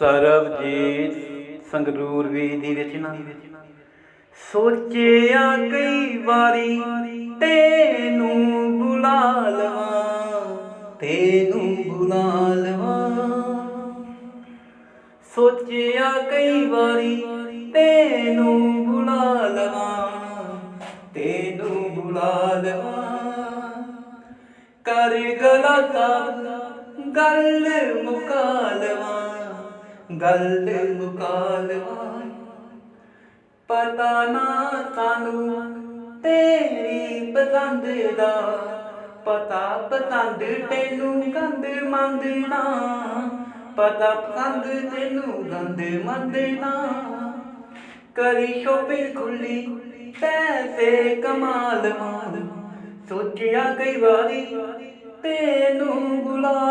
ਸਰਬਜੀਤ ਸੰਗਰੂਰ ਵੀ ਦੀ ਰਚਨਾ ਸੋਚਿਆ ਕਈ ਵਾਰੀ ਤੈਨੂੰ ਬੁਲਾ ਲਵਾਂ, ਤੈਨੂੰ ਬੁਲਾ ਲਵਾਂ। ਸੋਚਿਆ ਕਈ ਵਾਰੀ ਤੈਨੂੰ ਬੁਲਾ ਲਵਾਂ, ਤੈਨੂੰ ਬੁਲਾ ਲਵਾਂ। ਕਰ ਗਲਤਾ ਗੱਲ ਮੁਕਾ ਗੱਲ ਮੁਕਾ ਪਤਾ ਨਾ ਸਾਨੂੰ ਤੇਰੀ ਪਸੰਦ ਦਾ। ਪਤਾ ਪਸੰਦ ਤੈਨੂੰ ਗੰਦ ਮੰਦਣਾ ਪਤਾ ਪਸੰਦ ਤੈਨੂੰ ਗੰਦ ਮੰਦਣਾ ਕਰੀ ਸ਼ੋਪਿੰਗ ਖੁੱਲੀ, ਪੈਸੇ ਕਮਾਲ ਮਾਲ ਸੋਚਿਆ ਕਈ ਵਾਰੀ ਤੈਨੂੰ ਬੁਲਾ